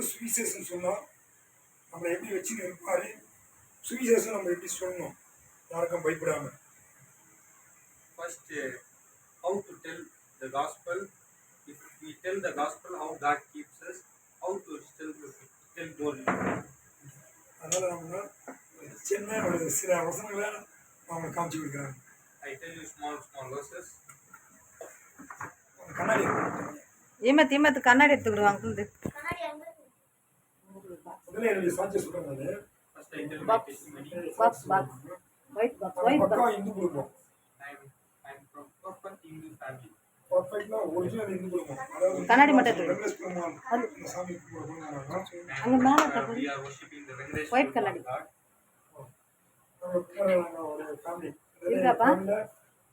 நமக்கு சுவிசேஷம் சொன்னால் நம்மளை எப்படி வச்சுன்னு இருப்பார் சுவிசேஷம் நம்ம எப்படி சொல்லணும் யாருக்கும் பயப்படாமல் uh, how to tell the gospel. If we tell the gospel, how God keeps us. How to tell tell boldly. அதனால் நம்ம சின்ன ஒரு சில வசனங்களை அவங்க காமிச்சு கொடுக்குறாங்க I tell you small small verses. அந்த கண்ணாடி ஈமத்து ஈமத்து கண்ணாடி எடுத்துக்கிடுவாங்க முதல்ல என்னுடைய சாட்சியை ஒயிட் பாக்ஸ் ஒயிட் பக்கா இந்து குடும்பம். பர்ஃபெக்டாக ஒரிஜினல் இந்து குடும்பம். அதாவது கண்ணாடி மட்டும். வெங்கடேஷ் பெருமாள் இந்த சாமி அங்க மேல கண்ணாடி. ஒரு ஃபேமிலி?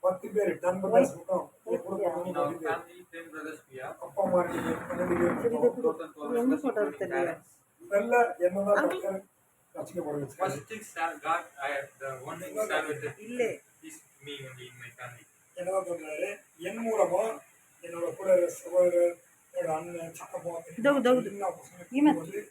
பத்து பேர் டென் மட்டும். அப்பா அம்மா ரெண்டு பேர், பன்னெண்டு பேர். நல்ல என்னதான். என்னதான் பண்றாரு என் மூலமா என்னோட கூட சகோதரர் என்னோட அண்ணன் ஈமத். வந்து.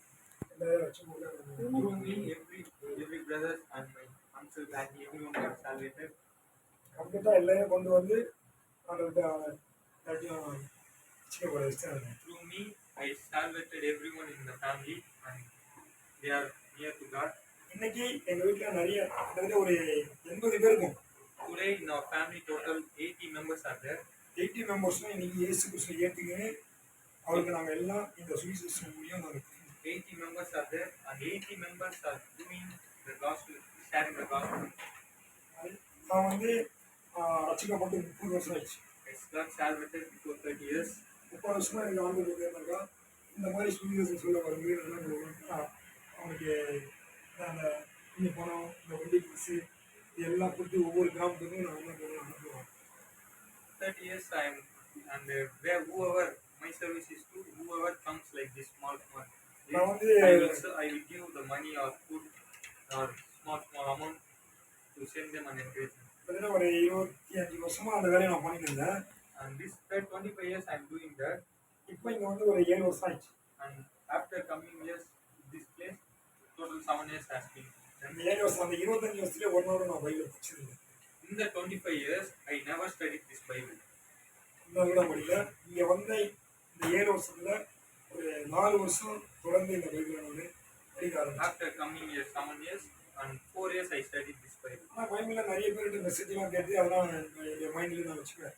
கம்ப்ளீட்டா எல்லாரையும் கொண்டு வந்து அவங்கள்ட்ட me, I salvated everyone in the family and they are near to God. இன்னைக்கு எங்க வீட்டுல நிறைய கிட்டத்தட்ட ஒரு எண்பது பேர் இருக்கும் Today in our family, total 80 members are there. Eighty மெம்பர்ஸும் இன்னைக்கு இயேசு கிறிஸ்து ஏற்றுக்குன்னு அவருக்கு நாங்கள் எல்லாம் இந்த சுவிசேஷம் மூலியம் நாங்கள் 80 members are there and 80 members are doing the gospel, sharing the gospel. நான் வந்து ஆஹ், ரட்சிக்கப்பட்டு முப்பது வருஷம் ஆயிடுச்சு got salvated before 30 years. முப்பது வருஷமா எனக்கு ஆண்டு என்னக்கா இந்த மாதிரி சுவிசேஷம் சொல்ல வரும்போது என்ன பண்ணுவோம்னா அவனுக்கு அந்த இந்த பணம் இந்த வண்டி பஸ்ஸு எல்லாம் கொடுத்து ஒவ்வொரு கிராமத்துக்கும் நான் என்ன அனுப்புவேன் 30 years I am and uh, where whoever my service is to whoever comes like this small small நான் வந்து give the money or food or small small amount to send them and encourage them. பார்த்தீங்கன்னா ஒரு இருபத்தி அஞ்சு வருஷமா அந்த வேலையை நான் பண்ணிட்டு இருந்தேன். This third 25 years I am doing that இப்போ இங்கே வந்து ஒரு ஏழு வருஷம் ஆயிடுச்சு after coming years this place total seven years has been அந்த. ஏழு வருஷம் அந்த இருபத்தஞ்சு வருஷத்துல ஒன் ஹவர் நான் பைபிள் படிச்சிருந்தேன் the 25 years I never studied this Bible. இன்னும் கூட படிக்கல இங்கே வந்த இந்த ஏழு வருஷத்துல ஒரு நாலு வருஷம் தொடர்ந்து இந்த பைபிளை நான் படிக்க ஆரம்பிச்சேன் here seven years and four years I studied this Bible. ஆனால் பைபிளில் நிறைய பேர்கிட்ட மெசேஜ்லாம் கேட்டு அதெல்லாம் என் மைண்ட்லேயே நான் வச்சுக்குவேன்.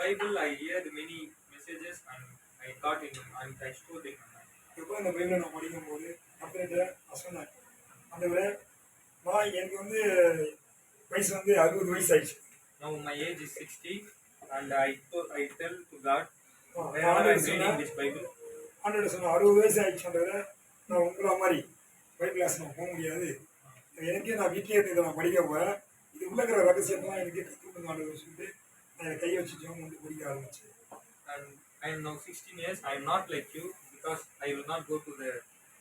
Bible I heard many messages and I thought in and I stored in my mind. எப்போ இந்த பைபிளை நான் படிக்கும்போது அப்படின்ட்டு நான் சொன்னேன் அந்த நான் எனக்கு வந்து வயசு வந்து அறுபது வயசு ஆயிடுச்சு Now my age is 60 and I I tell to God whenever ஆண்டவர் I'm reading this Bible, ஆண்டவர் சொன்ன அறுபது வயசு ஆயிடுச்சுன்றத நான் உங்களை மாதிரி பைபிள் கிளாஸ் நான் போக முடியாது. எனக்கே நான் வீட்டிலே இருந்து நான் படிக்க போகிறேன் இது உள்ள இருக்கிற ரகசியத்தெல்லாம் எனக்கே கற்றுக்கணும் ஆண்டவர் சொல்லிட்டு நான் என்னை கையை வச்சு ஜெபம் வந்து படிக்க ஆரம்பிச்சேன் and I am now 16 years. I am not like you because I will not go to the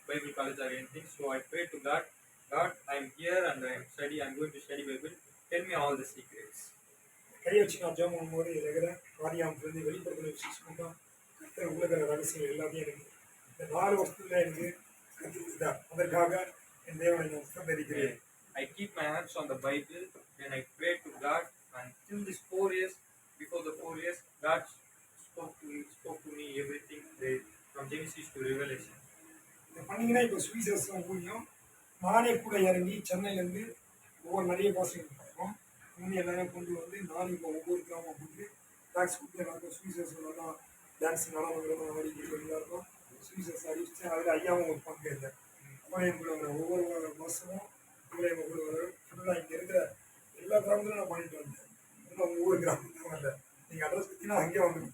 Bible college or anything. So I pray to God, God, I am here and I am study. I am going to study Bible. Tell me all the secrets. கையை வச்சு நான் ஜெபம் பண்ணும்போது இருக்கிற வாரியாமத்துலேருந்து வெளிப்படுத்தின விசேஷம் தான் கர்த்தர் உள்ள இருக்கிற ரகசியம் எல்லாத்தையும் எனக்கு இந்த நாலு வருஷத்துல எனக்கு கற்றுக்கிட்டா அதற்காக என் தேவனை நான் உட்கார்ந்திருக்கிறேன். I keep my hands on the Bible, then I pray to God, and till this four years, before the four years, God spoke to me, spoke to me everything they, from Genesis to Revelation. இதை பண்ணீங்கன்னா இப்போ சுவிசேஷம் ஊழியம் நானே கூட இறங்கி சென்னையிலேருந்து ஒவ்வொரு நிறைய பாசங்கள் பார்ப்போம் வந்து எல்லாரையும் கொண்டு வந்து நானும் இப்போ ஒவ்வொரு கிராமம் போட்டு டாக்ஸ் கொடுத்து எல்லாருக்கும் சுவிசேஷம் நல்லா டான்ஸ் நடனம் ஆடிக்கிட்டு எல்லாருக்கும் சுவிசேஷம் அறிவிச்சு அதில் ஐயாவும் ஒரு பங்கு இல்லை. அப்புறம் என் கூட வர ஒவ்வொரு மாதமும் கூட எங்கள் கூட வர ஃபுல்லாக இங்கே இருக்கிற எல்லா கிராமத்திலும் நான் பண்ணிட்டு வந்தேன் இன்னும் ஒவ்வொரு கிராமத்துக்கும் வரல நீங்கள் அட்ரஸ் பற்றினா அங்கேயே வந்து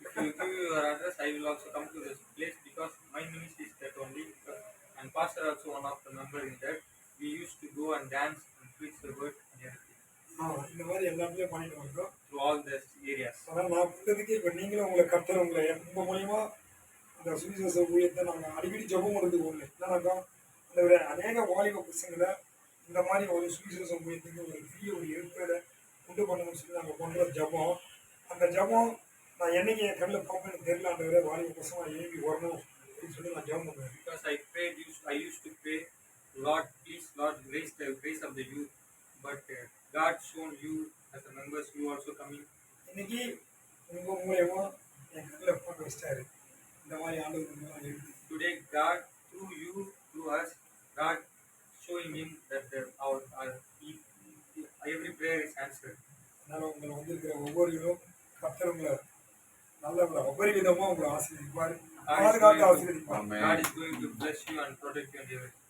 If you give your address, I will also come to this place because my ministry is that only. And Pastor also one of the member in that. We used to go and dance and preach the word and everything ஆ இந்த மாதிரி எல்லாமே பண்ணிட்டு வந்தோம் to all these areas. ஆனால் நான் பண்ணதுக்கு இப்போ நீங்களும் உங்களை கர்த்தர் உங்களை உங்கள் மூலியமா அந்த சுவிசேஷ ஊழியத்தை நாங்கள் அடிக்கடி ஜெபம் பண்ணுறது ஒன்று என்னன்னாக்கா அந்த அநேக வாலிப பசங்களை இந்த மாதிரி ஒரு சுவிசேஷ ஊழியத்துக்கு ஒரு பெரிய ஒரு ஏற்பாடை உண்டு பண்ணணும்னு சொல்லி நாங்கள் பண்ணுற ஜெபம் அந்த ஜெபம் நான் என்னைக்கு என் கண்ணில் பார்ப்பேன்னு தெரியல அந்த வாலிப பசங்க எழுதி வரணும் அப்படின்னு சொல்லி நான் ஜெபம் பண்ணுவேன் prayed, used, I used to pray, Lord, please, Lord, grace the grace of the youth. But uh, God shown you as the members, you also coming. இன்னைக்கு உங்க மூலியமா என் கண்ணில் போட்டு வச்சிட்டாரு இந்த மாதிரி ஆண்டவர் மூலம் எழுதி. Today, God, through you, through us, God showing him that the, our, our he- he- every prayer is answered. அதனால உங்களை வந்திருக்கிற ஒவ்வொருவரும் கர்த்தர் உங்களை நல்ல அபரிவிதமா உங்களை ஆசீர்வதிப்பார். பாதுகாத்து ஆசீர்வதிப்பார். God is going to bless you and protect you and everything.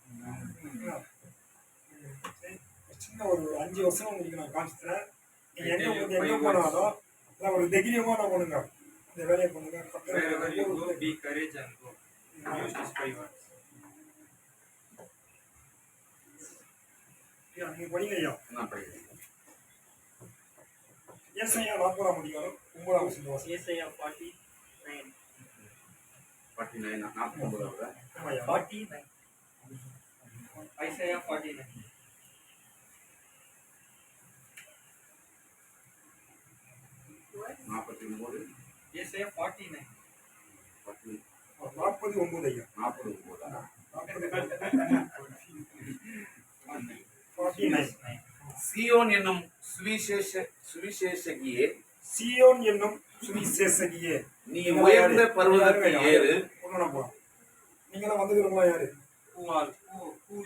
சின்ன ஒரு அஞ்சு வருஷம் உங்களுக்கு நான் காமிச்சுத்தரேன். நீங்க எங்க உங்களுக்கு எங்க போனாலும் ஒரு தைரியமா நான் பண்ணுங்க அந்த வேலையை பண்ணுங்க கர்த்தர் Wherever you go, உங்களுக்கு be courage and go. Use these five words. ஐயா, நீங்க படிங்க ஐயா நான் படிக்கிறேன் ஏசையா நாற்பதாம் அதிகாரம் ஒன்பதாம் வசனம் வாசி Isaiah 49. ஃபார்ட்டி நைன் நாற்பத்தொம்பதாவது ஆமா ஐயா 49. Isaiah 49. நாற்பத்தி ஒம்பது Isaiah 49. பத்து நாற்பது ஒன்பது ஐயா நாற்பது நாற்பது ஃபார்ட்டி நைன் சியோன் என்னும் சுவிசேஷ சுவிசேஷகியே சியோன் என்னும் சுவிசேஷகியே. நீ உயர்ந்த பர்வதத்தை ஏறு. நீங்களாம் வந்துக்கிறவங்களா யாரு?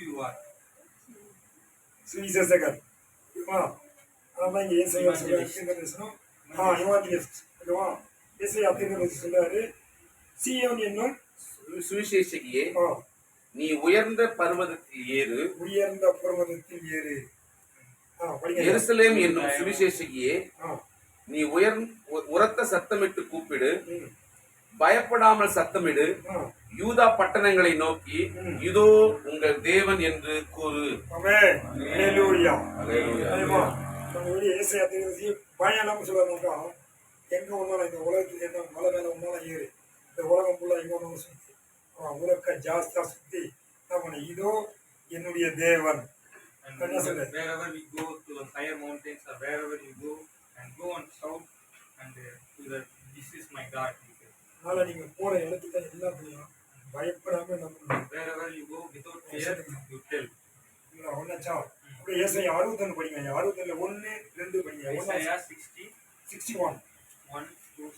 you are? சுவிசேஷகர். ஓகேவா அதான் இங்க ஏசையா தீர்க்கதரிசனம் ஆ இவாஞ்சலிஸ்ட் ஓகேவா? ஏசையா தீர்க்கதரிசி சொல்றாரு. சியோன் என்னும் சுவிசேஷகியே நீ உயர்ந்த பர்வதத்தில் ஏறு. உயர்ந்த பர்வதத்தில் ஏறு. எருசலேம் என்னும் சுவிசேஷகியே நீ உயர் உரத்த சத்தமிட்டு கூப்பிடு. பயப்படாமல் சத்தமிடு. யூதா பட்டணங்களை நோக்கி இதோ உங்கள் தேவன் என்று கூறு. பயணம் சொல்றாங்க எங்க ஒன்னாலும் இந்த உலகத்துல என்ன மலை மேல ஒன்னாலும் ஏறு? இந்த உலகம் ஃபுல்லா எங்க சுத்தி. அவன் உலக ஜாஸ்தியா சுத்தி என்ன பண்ண இதோ என்னுடைய தேவன். Is it? wherever we go to the higher mountains or wherever you go and go and shout and uh, to the this is my God. அதனால நீங்க போற இடத்துக்கு எல்லாத்துலயும் பயப்படாம என்ன பண்ணணும் Wherever you go without fear, you tell. ஒண்ணாச்சா அப்படியே ஏசையா அறுபத்தொன்னு படிங்க. அறுபத்தொன்னு ஒன்னு ரெண்டு படிங்க. Isaiah 60, sixty one 1 to 6.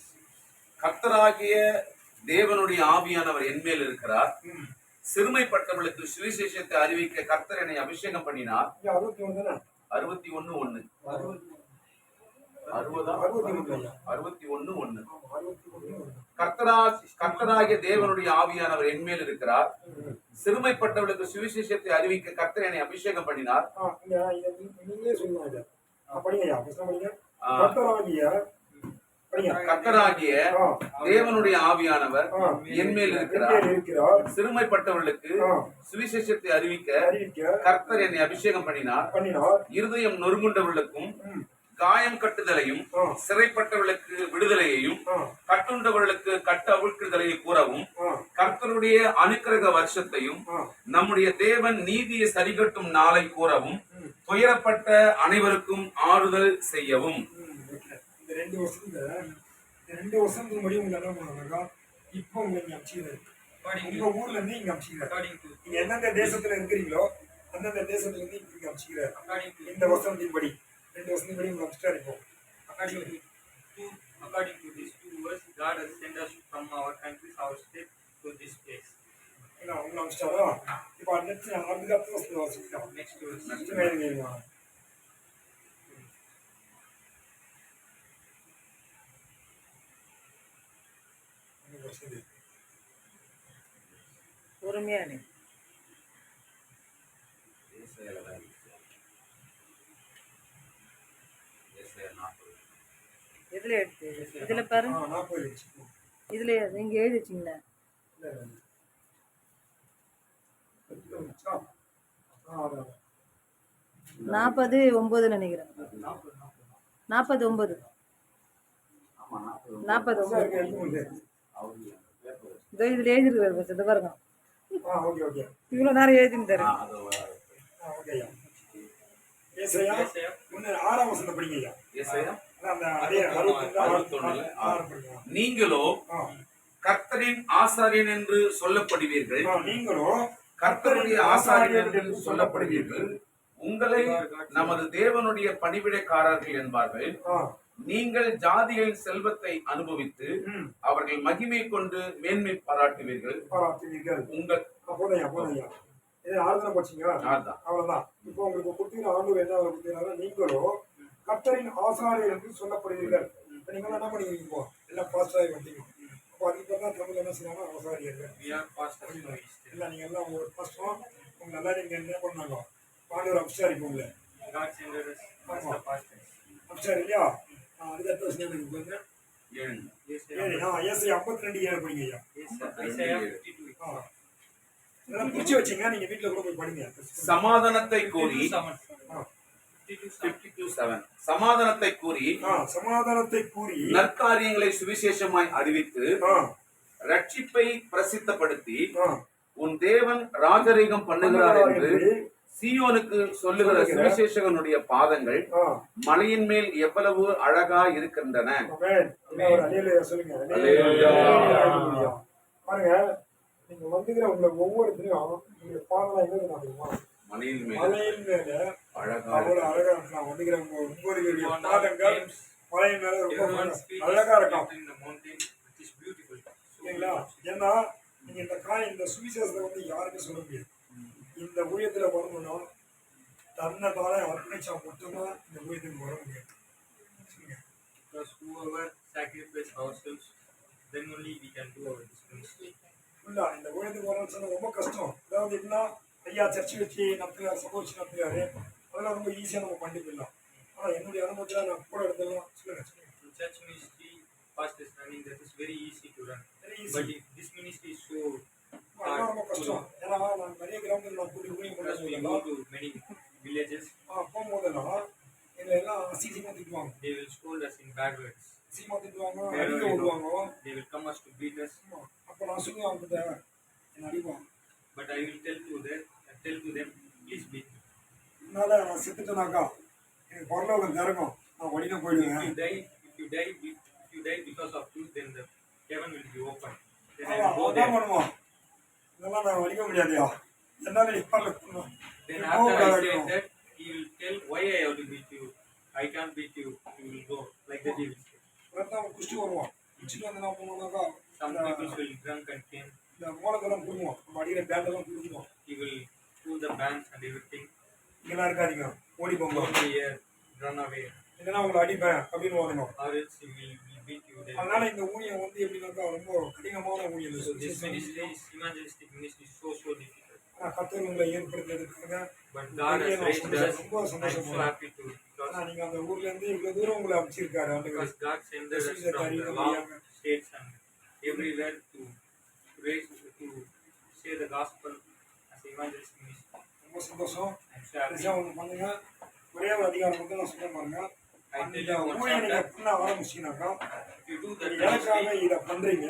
கர்த்தராகிய தேவனுடைய ஆவியானவர் என்மேல் இருக்கிறார். சிறுமைப்பட்டவர்களுக்கு சுவிசேஷத்தை அறிவிக்க கர்த்தர் என்னை அபிஷேகம் பண்ணினார். அறுபத்தி ஒன்று தானே? அறுபத்தி அறுபத்தி ஒன்று கர்த்தரா கர்த்தராகிய தேவனுடைய ஆவியானவர் என்மேல் இருக்கிறார். சிறுமைப்பட்டவர்களுக்கு சுவிசேஷத்தை அறிவிக்க கர்த்தர் என்னை அபிஷேகம் பண்ணினார். ஆ, இங்க இத நீ- நீங்களே சொல்லுங்க இத. ஆ, படிங்கய்யா, first படிங்க. ஆ. கர்த்தராகிய, படிங்க. கர்த்தராகிய தேவனுடைய ஆவியானவர் ஆ. என்மேல் இருக்கிறார். சிறுமைப்பட்டவர்களுக்கு. சுவிசேஷத்தை அறிவிக்க கர்த்தர் என்னை அபிஷேகம் பண்ணினார். இருதயம் நொறுங்குண்டவர்களுக்கும். காயம் கட்டுதலையும். சிறைப்பட்டவர்களுக்கு விடுதலையையும் கட்டுண்டவர்களுக்கு கட்ட அவிழ்க்குதலையை கூறவும் கர்த்தருடைய அனுக்கிரக வருஷத்தையும். நம்முடைய தேவன் நீதியை சரிகட்டும் நாளை கூறவும். துயரப்பட்ட அனைவருக்கும் ஆறுதல் செய்யவும். இந்த ரெண்டு வருஷத்துல இந்த ரெண்டு வருஷத்துக்கு முன்னாடி உங்களை என்ன பண்ணுவாங்க இப்போ உங்களை இங்க அமிச்சுக்கிறாரு. உங்க ஊர்ல இருந்து இங்க அமிச்சுக்கிறாரு. நீங்க எந்தெந்த தேசத்துல இருக்கிறீங்களோ அந்தந்த தேசத்துல இருந்து இங்க அமிச்சுக்கிறாரு. இந்த வருஷத்தின் படி ரெண்டு வருஷத்தின் படி உங்களை அமிச்சிட்டாரு இப்போ. According to these two words, God has sent us from our countries, our state to this place. உங்களை அமிச்சிட்டாரா? இப்போ அடுத்த அடுத்த வருஷத்துல verse. நெக்ஸ்ட் வருஷம் பொறுமையா நீ இதுல எடுத்து? இதுல இதுல நீங்க எழுதி வச்சீங்களா. நாற்பது ஒன்பதுன்னு நினைக்கிறேன். நாற்பது, ஒன்பது நாற்பது ஒன்பது இதோ இதுல எழுதிருக்காரு இது பாருங்க. ஆ, ஓகே, ஓகே. இவ்வளவு நேரம் எழுதிருந்தாரு. நீங்களோ கர்த்தரின் ஆசாரியன் என்று சொல்லப்படுவீர்கள். நீங்களோ கர்த்தருடைய ஆசாரியன் என்று சொல்லப்படுவீர்கள். உங்களை நமது தேவனுடைய பணிவிடைக்காரர்கள் என்பார்கள். நீங்கள் ஜாதிகளின் செல்வத்தை அனுபவித்து அவர்கள் மகிமை கொண்டு மேன்மை பாராட்டுவீர்கள். பாராட்டுவீர்கள். உங்கள் போதையா போதையா இது ஆறுதலை படிச்சீங்களா. அவ்வளவுதான். இப்போ உங்களுக்கு கொடுத்தீங்க ஆண்டு என்ன கொடுத்தீங்கன்னா நீங்களோ கர்த்தரின் ஆசாரியர் என்று சொல்லப்படுவீர்கள் இப்ப நீங்க என்ன பண்ணுவீங்க இப்போ? எல்லாம் பாஸ்ட் ஆகி வந்தீங்க. அப்போ அதுக்கு தான் தமிழ் என்ன செய்யறாங்க? ஆசாரியர்கள். இல்லை நீங்க எல்லாம் ஒரு கஷ்டம் உங்க நல்லா நீங்க என்ன பண்ணாங்க? ஆண்டவர் அபிஷாரிப்பு உங்களை. அபிஷாரி இல்லையா ஆ, அதுக்கு அடுத்த வருஷம் எனக்கு பாருங்க ஏழு. Yes, sir. ஏழு. ஆ ஏசி ஐம்பத்தி ரெண்டு ஏழு படிங்க ஐயா? Yes, sir. Isaiah 52. ஆ. இதெல்லாம் பிடிச்சி வச்சுங்க நீங்க வீட்டுல கூட போய் படிங்க. சமாதானத்தை கூறி 52 ஆ. 52 52 சமாதானத்தை கூறி சமாதானத்தை கூறி நற்காரியங்களை சுவிசேஷமாய் அறிவித்து ஆ. ரட்சிப்பை பிரசித்தப்படுத்தி உன் தேவன் ராஜரீகம் பண்ணுகிறார் என்று சீயோனுக்கு சொல்லுகிற சுவிசேஷகனுடைய பாதங்கள் மலையின் மேல் எவ்வளவு அழகா இருக்கின்றன. பாருங்க நீங்க வந்துக்கிற உங்களை ஒவ்வொருத்தரையும் நீங்க பாதலாம் எங்க தெரியுமா மலையின் மேல். மலையின் மேல அழகா அவ்வளவு அழகா இருக்கலாம் வந்துக்கிற உங்க ஒவ்வொருவருடைய பாதங்கள் மலையின் மேல ரொம்ப அழகா இருக்கும். ஏன்னா நீங்க இந்த காய் இந்த சுவிசேஷத்தை வந்து யாருமே சொல்ல முடியாது. இந்த ஊழியத்துல வரணும்னா தன்னை தானே அர்ப்பணிச்சா மட்டும்தான் இந்த ஊழியத்துக்கு வர முடியும் Because whoever sacrifice ourselves, then only we can do our ministry. ஃபுல்லா இந்த ஊழியத்துக்கு வரணும்னு சொன்னா ரொம்ப கஷ்டம் அதாவது எப்படின்னா ஐயா சர்ச்சை வச்சு நடத்துறாரு சபை வச்சு நடத்துறாரு அதெல்லாம் ரொம்ப ஈஸியா நம்ம பண்ணி போயிடலாம் ஆனா என்னுடைய அனுபவத்துல நான் கூட எடுத்துலாம் சொல்லுங்க சொல்லுங்க In church ministry, past is running, that is very easy to run. Very easy. But if this ரொம்ப கஷ்டம் ஏன்னா நான் நிறைய கிராமத்தில் நான் கூடி ஊழியம் பண்ணுறதுலாம் go to many villages, போகும்போதெல்லாம் எங்களை எல்லாம் அசிங்கமா திட்டுவாங்க they will scold us in bad words. அசிங்கமா திட்டுவாங்க அடிக்க. விடுவாங்க will come us to beat us. ஆமா. அப்ப நான் சொல்லுவேன் அவங்ககிட்ட என்ன But I will tell to them, tell to them, please beat me. அதனால நான் செத்துட்டேனாக்கா எனக்கு பரலோகம் திறக்கும் நான் வழியில போயிடுவேன் you die, if you die, be- if you die because of truth, then the heaven will be open. Then I ஆமா, will go அதான் there. பண்ணுவான் இதெல்லாம் நான் வலிக்க முடியாதுயா என்னால நீ பரலோகம் பண்ணுவேன். Then நீ after I போகக்கூடாது said அடிக்கும். that, he will tell why I have to beat you. I can't beat you. You will go like that. He will say. அதான் அவன் குடிச்சிட்டு வருவான் குடிச்சிட்டு வந்து என்ன பண்ணுவானாக்கா Some இந்த- people will drunk and came. இந்த மோளத்தெல்லாம் புடுங்குவான் நம்ம அடிக்கிற பேண்டெல்லாம் புடுங்குவான் He will pull the bands and everything. இங்கெல்லாம் இருக்காதீங்க ஓடி போங்க Go to here, run away, இல்லைன்னா உங்களை அடிப்பேன் அப்படின்னு else he will, will beat you there. அதனால இந்த ஊழியம் வந்து எப்படின்னாக்கா ரொம்ப கடினமான ஊழியம் இந்த So this சுவிசேஷம் ministry, is, evangelistic ministry, is so so difficult. ஆனா கத்தர் உங்களை ஏற்படுத்தியதுக்காக But God பெரிய has நான் raised சந்தோஷம், us. ரொம்ப I'm so சந்தோஷப்படுறேன் happy to because ஆனா நீங்க அந்த ஊர்ல இருந்து இவ்வளவு தூரம் உங்களை அமைச்சிருக்காரு and everywhere to raise to say the gospel as evangelist ministry. ரொம்ப சந்தோஷம். பெருசா ஒண்ணு பண்ணுங்க ஒரே ஒரு அதிகாரம் மட்டும் நான் சொல்ல பாருங்க chapter. பண்ண ஆரம்பிச்சீங்கன்னாக்கா ministry, இத பண்றீங்க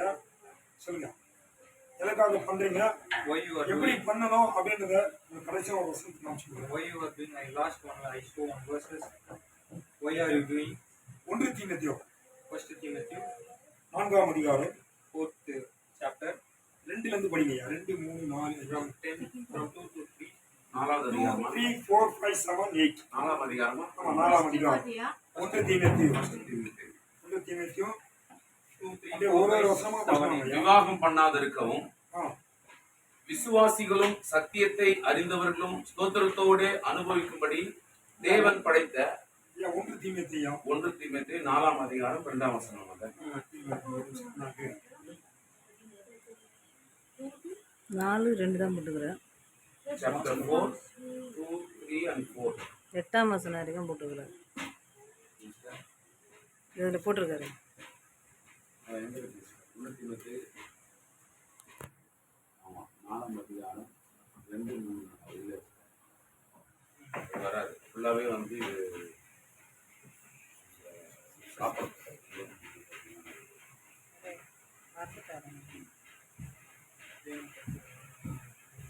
சொல்லுங்க எனக்காக பண்றீங்க? எப்படி பண்ணணும் அப்படின்றத கடைசியா ஒரு வருஷத்துக்கு காமிச்சுக்கிறேன் why you are doing. I last one, I show one verses. Why are you doing? ஒன்று தீமத்தியோ. First Timothy, நான்காம் அதிகாரம். Fourth uh, chapter, ரெண்டுல இருந்து படிங்க. ரெண்டு மூணு நாலு from ten, from two to three. நாலாவது அதிகாரமா? Three four five seven eight நாலாம் அதிகாரமா? ஆமா நாலாம் அதிகாரம். ஒன்று தீமத்தியோ. ஒன்று தீமத்தியோ. விவாகம் பண்ணாதிருக்கவும் விசுவாசிகளும் சத்தியத்தை அறிந்தவர்களும் ஸ்தோத்திரத்தோடு அனுபவிக்கும்படி தேவன் படைத்த ஒன்று தீமத்தியா ஒன்று தீமத்தை நாலாம் அதிகாரம் இரண்டாம் வசனம். நாலு ரெண்டு தான் போட்டுக்கிறேன். 4 2 3 and 4 எட்டாம் மாதம் வரைக்கும் போட்டுக்கிறேன். இதில் போட்டிருக்காரு. அது ஆமா நாலாம் அதிகாரம் ரெண்டு மூணு இல்லை வராது ஃபுல்லாவே வந்து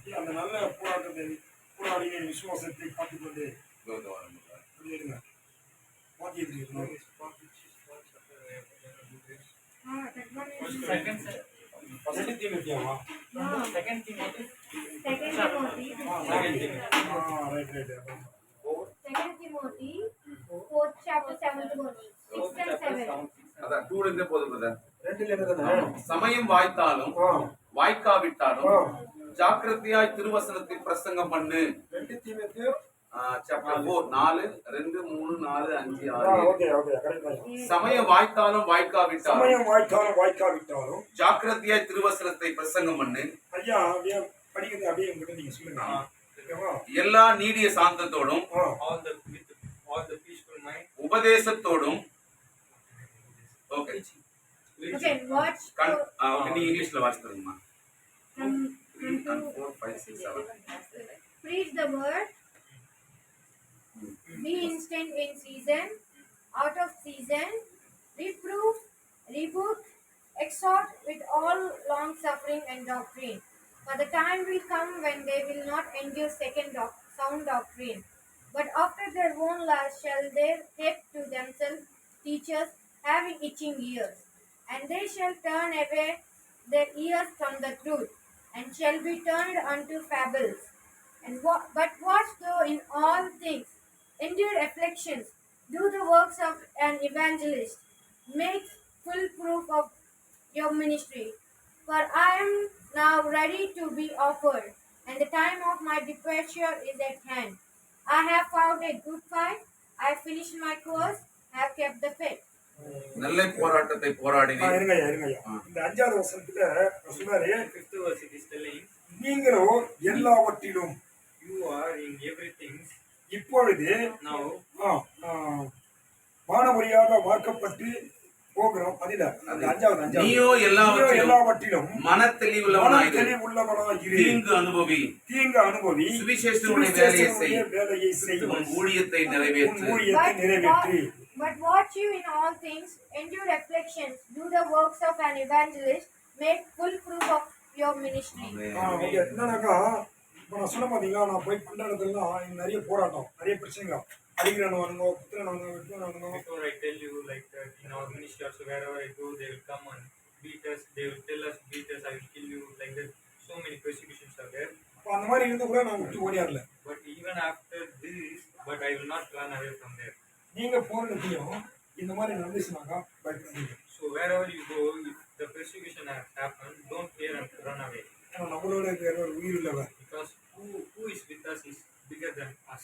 இது அந்த நல்ல போராட்டத்தை போராடிய விசுவாசத்தை காத்துக்கொண்டு இதோ verse, six and seven. அதான் டூல இருந்தே போதும். ரெண்டுல சமயம் வாய்த்தாலும் வாய்க்காவிட்டாலும் ஜாக்கிரதையாய் திருவசனத்தை பிரசங்கம் பண்ணு. ரெண்டு தீமத்தியும் சாப்டர் நாலு ரெண்டு மூணு நாலு அஞ்சு ஆறு சமயம் வாய்த்தாலும் வாய்க்காவிட்டாலும். சமயம் வாய்க்காலும் வாய்க்காவிட்டாலும். ஜாக்கிரதையாய் திருவசனத்தை பிரசங்கம் பண்ணு. ஐயா அப்படியே படிக்கிறது அப்படியே உங்ககிட்ட நீங்க சொல்லுங்க. எல்லா நீடிய சாந்தத்தோடும் the the. உபதேசத்தோடும் ஓகே. நீங்க இங்கிலீஷ்ல வாசி தருங்கம்மா from, three be instant in season, out of season, reproof, rebuke, exhort with all long suffering and doctrine. For the time will come when they will not endure second doc- sound doctrine, but after their own lust shall they take to themselves teachers having itching ears, and they shall turn away their ears from the truth, and shall be turned unto fables. And wa- but watch thou in all things, endure afflictions, do the works of an evangelist, make full proof of your ministry. For I am now ready to be offered, and the time of my departure is at hand. I have fought a good fight, I have finished my course, I have kept the faith. நல்ல போராட்டத்தை ஆ, போராடினேன் இருங்க ஐயா இருங்க ஐயா இந்த அஞ்சாவது வருஷத்துல சொன்னாரு Fifth verse it is telling நீங்களோ எல்லாவற்றிலும் you are in everything இப்பொழுது now ஆ, ஆ, வானவழியாக வார்க்கப்பட்டு போகிறோம். அதில அஞ்சாவது நீயோ எல்லாவற்றிலும் எல்லாவற்றிலும் மனத்தெளிவுள்ளவனாயிரு. தெளிவுள்ளவனாய் இரு. தீங்கு அனுபவி. தீங்கு அனுபவி. சுவிசேஷனுடைய வேலையை செய். வேலையை செய். உன் ஊழியத்தை நிறைவேற்று. ஊழியத்தை நிறைவேற்று. but watch you in all things, endure afflictions, do the works of an evangelist, make full proof of your ministry. என்னன்னாக்கா இப்போ நான் சொன்ன பார்த்தீங்களா நான் போய் பண்ற இடத்துலலாம் எனக்கு நிறைய போராட்டம் நிறைய பிரச்சனைங்க I tell you like that in our ministry also wherever I go they will come and beat us, they will tell us beat us, I will kill you like that. So many persecutions are there. அப்போ அந்த மாதிரி இருந்து கூட நான் விட்டு ஓடியாரல But even after this, but I will not run away from there. நீங்க போன இடத்துலையும் இந்த மாதிரி நடந்துச்சுனாக்கா பயப்படாதீங்க you go, if the persecution has happened, don't fear and run away. ஏன்னா நம்மளோட உயிர் இல்லவர் Because who who is with us is bigger than us.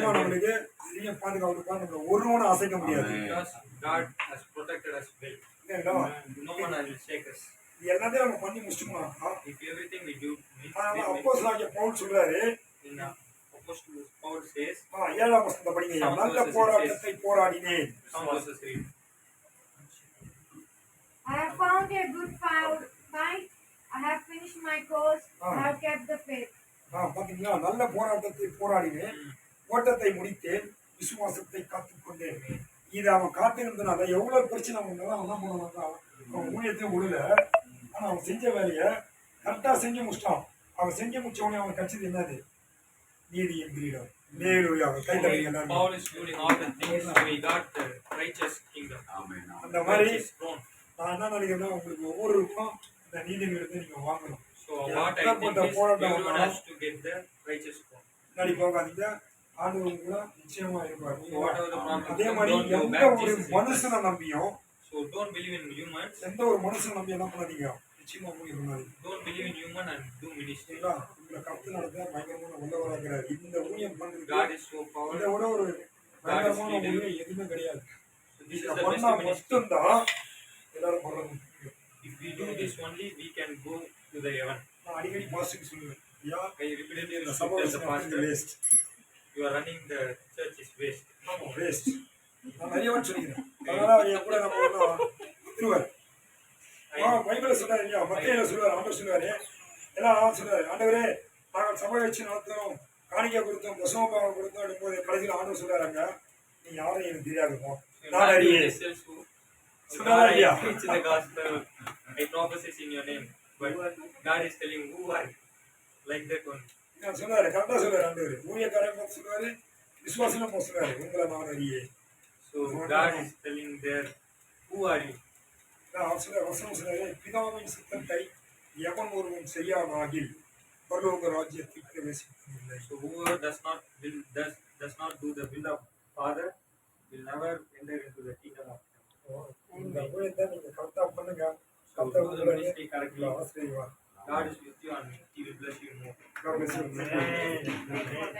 நம்மளுக்கு அதிக பாதுகாப்பு நம்மள ஒருவனும் அசைக்க முடியாது. God has protected us well. No one will shake us. இது எல்லாத்தையும் நம்ம பண்ணி முடிச்சுட்டோம்னா If everything we do, அப்போஸ் ஆகிய பவுல் சொல்றாரு uh, Apostle Paul says, ஆ, ஏழாம் வசனத்தை படிங்க. நல்ல போராட்டத்தை போராடினேன் some verses read. I have found a good fight, fight, I have finished my course, I have kept the faith. ஆ, பாத்தீங்களா நல்ல போராட்டத்தை போராடினேன் ஓட்டத்தை முடித்தேன் விசுவாசத்தை காத்துக்கொண்டேன் இது அவன் காத்திருந்தனால எவ்வளவு பிரச்சனை வந்தாலும் அவன் என்ன பண்ணுவாங்க அவன் ஊழியத்தையும் விடல ஆனா அவன் செஞ்ச வேலையை கரெக்டா செஞ்சு முடிச்சிட்டான் அவன் செஞ்சு முடிச்ச உடனே அவன் கிடைச்சது என்னது நீதியின் கிரீடம் நேருயா கை தட்டுங்க எல்லாரும். Paul is doing all the things, so he got the righteous kingdom. ஆமென். அந்த மாதிரி. நான் என்ன நினைக்கிறேன்னா உங்களுக்கு ஒவ்வொருக்கும் இந்த நீதியின் கிரீடத்தை நீங்க வாங்கணும் போராட்டம் everyone வந்தாலும் has to get the righteous throne. முன்னாடி போகாதீங்க கூட நிச்சயமா problem அதே மாதிரி எந்த. ஒரு மனுஷனை நம்பியும் don't believe in humans. எந்த ஒரு மனுஷனை நம்பி என்ன பண்ணாதீங்க நிச்சயமா in human and do ministry. சரிங்களா உங்களை கருத்து நடத்த பயங்கரமான உள்ளவராகிறார் இந்த ஊழியம் இதை. விட ஒரு பயங்கரமான ஊழியம் எதுவுமே கிடையாது இதை பண்ணா. மட்டும்தான் எல்லாரும் we do this only, we can go to the heaven. நான் அடிக்கடி பாஸ்டருக்கு சொல்லுவேன் ஐயா I repeatedly இந்த சபை waste you are running the church is waste. ஆமா வேஸ்ட் நான் நிறைய வாட்டி சொல்லிக்கிறேன் அதனால அவர் என் கூட நம்ம ஒன்றும் வந்துருவார் ஆ பைபிள சொல்றாரு இல்லையா மத்தியில சொல்லுவார் ஆண்டவர் சொல்லுவாரு எல்லாம் சொல்லுவாரு ஆண்டவரே நாங்கள் சபை வச்சு நடத்துறோம் காணிக்கை கொடுத்தோம் தசமபாகம் கொடுத்தோம் அப்படிங்கும்போது கடைசியில் ஆண்டவர் சொல்றாருங்க நீ யாரும் எனக்கு தெரியாதுமோ So நான் அறியே that idea. I prophesy in your name. But God is telling who are you? Like that one. நான் சொன்னாரு கரெக்டா சொல்றாரு ஆண்டவர் ஊழியக்காரன் பார்த்து சொல்லுவாரு விசுவாசம் பார்த்து சொல்றாரு உங்களை நான் அறியே So God is telling there, who are you? நான் அவர் சொல்ற வசனம் சொல்றாரு பிதாவின் சித்தத்தை எவன் ஒருவன் செய்யானாகில் பரலோக ராஜ்யத்தில் பிரவேசிப்பதில்லை So whoever does not will does does not do the will of Father will never enter into the kingdom of heaven. இந்த ஊழியத்தை நீங்க கரெக்டா பண்ணுங்க So கர்த்தர் do the உங்களை ministry correctly. ஆசிரியர் God is with you and He will bless you more. God bless you.